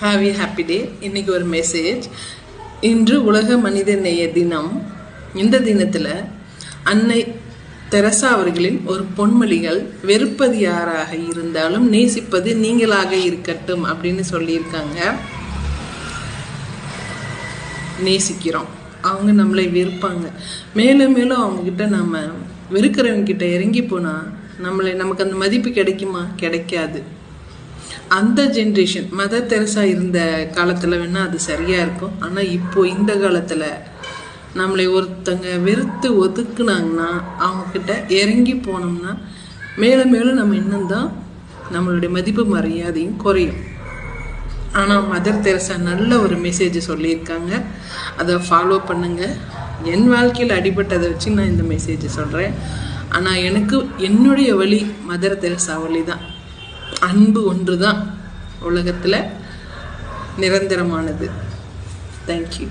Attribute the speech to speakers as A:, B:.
A: ஹாவி happy day இன்னைக்கு ஒரு message இன்று உலக மனித நேய தினம். இந்த தினத்தில் அன்னை தெரசா அவர்களின் ஒரு பொன்மொழிகள் வெறுப்பது யாராக இருந்தாலும் நேசிப்பது நீங்களாக இருக்கட்டும் அப்படின்னு சொல்லியிருக்காங்க. நேசிக்கிறோம். அவங்க நம்மளை வெறுப்பாங்க. மேலும் மேலும் அவங்கக்கிட்ட நம்ம வெறுக்கிறவங்க கிட்ட இறங்கி போனால் நம்மளை நமக்கு அந்த மதிப்பு கிடைக்குமா? கிடைக்காது. அந்த ஜென்ரேஷன் மதர் தெரசா இருந்த காலத்தில் வேணால் அது சரியாக இருக்கும். ஆனால் இப்போ இந்த காலத்தில் நம்மளை ஒருத்தங்க வெறுத்து ஒதுக்குனாங்கன்னா அவங்கக்கிட்ட இறங்கி போனோம்னா மேலும் மேலும் நம்ம இன்னும் தான் நம்மளுடைய மதிப்பு மரியாதையும் குறையும். ஆனால் மதர் தெரசா நல்ல ஒரு மெசேஜ் சொல்லியிருக்காங்க. அதை ஃபாலோ பண்ணுங்கள் என் வாழ்க்கையில் அடிபட்டதை வச்சு நான் இந்த மெசேஜ் சொல்கிறேன் ஆனால் எனக்கு என்னுடைய வழி மதர் தெரசா வழி தான் அன்பு ஒன்று தான் உலகத்தில் நிரந்தரமானது. தேங்க்யூ